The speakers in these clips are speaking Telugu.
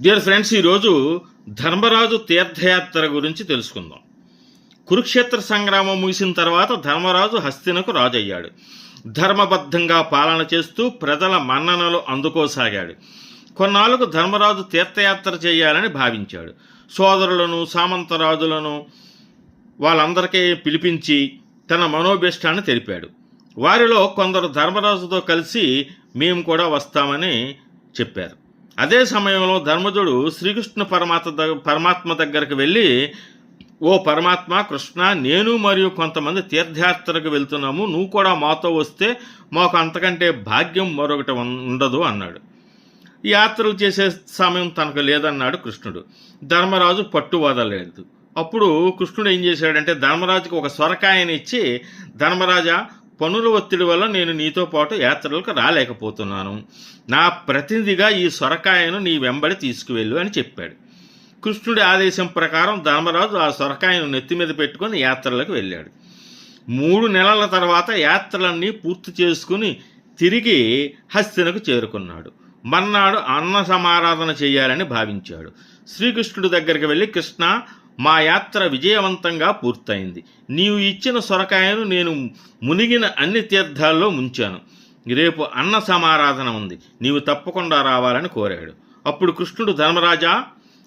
డియర్ ఫ్రెండ్స్ ఈరోజు ధర్మరాజు తీర్థయాత్ర గురించి తెలుసుకుందాం. కురుక్షేత్ర సంగ్రామం ముగిసిన తర్వాత ధర్మరాజు హస్తినకు రాజు అయ్యాడు ధర్మబద్ధంగా పాలన చేస్తూ ప్రజల మన్ననలు అందుకోసాగాడు. కొన్నాళ్ళకు ధర్మరాజు తీర్థయాత్ర చేయాలని భావించాడు. సోదరులను సామంతరాజులను వాళ్ళందరికీ పిలిపించి తన మనోభిష్టాన్ని తెలిపాడు. వారిలో కొందరు ధర్మరాజుతో కలిసి మేము కూడా వస్తామని చెప్పారు. అదే సమయంలో ధర్మజుడు శ్రీకృష్ణ పరమాత్మ పరమాత్మ దగ్గరకు వెళ్ళి ఓ పరమాత్మ కృష్ణ నేను మరియు కొంతమంది తీర్థయాత్రకు వెళ్తున్నాము. నువ్వు కూడా మాతో వస్తే మాకు అంతకంటే భాగ్యం మరొకటి ఉండదు అన్నాడు. యాత్రలు చేసే సమయం తనకు లేదన్నాడు కృష్ణుడు. ధర్మరాజు పట్టు వదలలేదు. అప్పుడు కృష్ణుడు ఏం చేశాడంటే ధర్మరాజుకు ఒక సొరకాయని ఇచ్చి ధర్మరాజా పనుల ఒత్తిడి వల్ల నేను నీతో పాటు యాత్రలకు రాలేకపోతున్నాను. నా ప్రతినిధిగా ఈ సొరకాయను నీ వెంబడి తీసుకువెళ్ళు అని చెప్పాడు. కృష్ణుడి ఆదేశం ప్రకారం ధర్మరాజు ఆ సొరకాయను నెత్తి మీద పెట్టుకొని యాత్రలకు వెళ్ళాడు. మూడు నెలల తర్వాత యాత్రలన్నీ పూర్తి చేసుకుని తిరిగి హస్తినకు చేరుకున్నాడు. మర్నాడు అన్న సమారాధన చేయాలని భావించాడు. శ్రీకృష్ణుడి దగ్గరికి వెళ్ళి కృష్ణ మా యాత్ర విజయవంతంగా పూర్తయింది. నీవు ఇచ్చిన సొరకాయను నేను మునిగిన అన్ని తీర్థాల్లో ముంచాను. రేపు అన్న సమారాధన ఉంది. నీవు తప్పకుండా రావాలని కోరాడు. అప్పుడు కృష్ణుడు ధర్మరాజా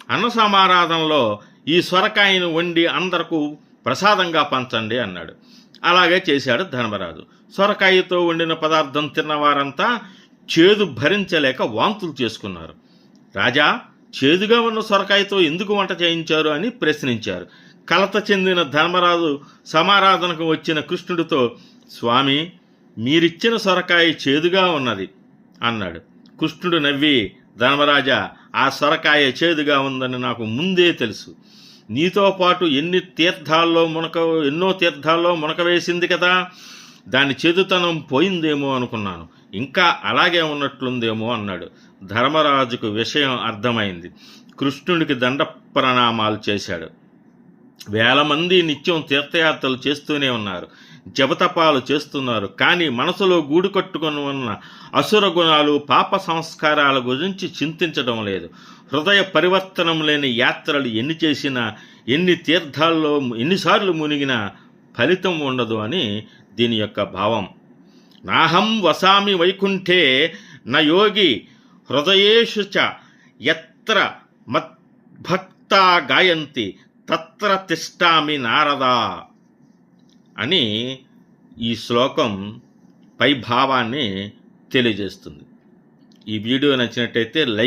అన్న సమారాధనలో ఈ సొరకాయను వండి అందరకు ప్రసాదంగా పంచండి అన్నాడు. అలాగే చేశాడు ధర్మరాజు. సొరకాయతో వండిన పదార్థం తిన్నవారంతా చేదు భరించలేక వాంతులు చేసుకున్నారు. రాజా చేదుగా ఉన్న సొరకాయతో ఎందుకు వంట చేయించారు అని ప్రశ్నించారు. కలత చెందిన ధర్మరాజు సమారాధనకు వచ్చిన కృష్ణుడితో స్వామి మీరిచ్చిన సొరకాయ చేదుగా ఉన్నది అన్నాడు. కృష్ణుడు నవ్వి ధర్మరాజా ఆ సొరకాయ చేదుగా ఉందని నాకు ముందే తెలుసు. నీతో పాటు ఎన్ని తీర్థాల్లో మునక ఎన్నో తీర్థాల్లో మునక వేసింది కదా. దాని చేదుతనం పోయిందేమో అనుకున్నాను. ఇంకా అలాగే ఉన్నట్లుందేమో అన్నాడు. ధర్మరాజుకు విషయం అర్థమైంది. కృష్ణుడికి దండ ప్రణామాలు చేశాడు. వేల మంది నిత్యం తీర్థయాత్రలు చేస్తూనే ఉన్నారు. జపతపాలు చేస్తున్నారు. కానీ మనసులో గూడు కట్టుకొని ఉన్న అసుర గుణాలు పాప సంస్కారాల గురించి చింతించడం లేదు. హృదయ పరివర్తనం లేని యాత్రలు ఎన్ని చేసినా ఎన్ని తీర్థాల్లో ఎన్నిసార్లు మునిగినా ఫలితం ఉండదు అని దీని యొక్క భావం. నాహం వసామి వైకుంఠే న యోగి హృదయేషు చ ఎత్ర మద్భక్త గాయంతి తత్ర తిష్టామి నారదా అని ఈ శ్లోకం పై భావాన్ని తెలియజేస్తుంది. ఈ వీడియో నచ్చినట్టయితే లైక్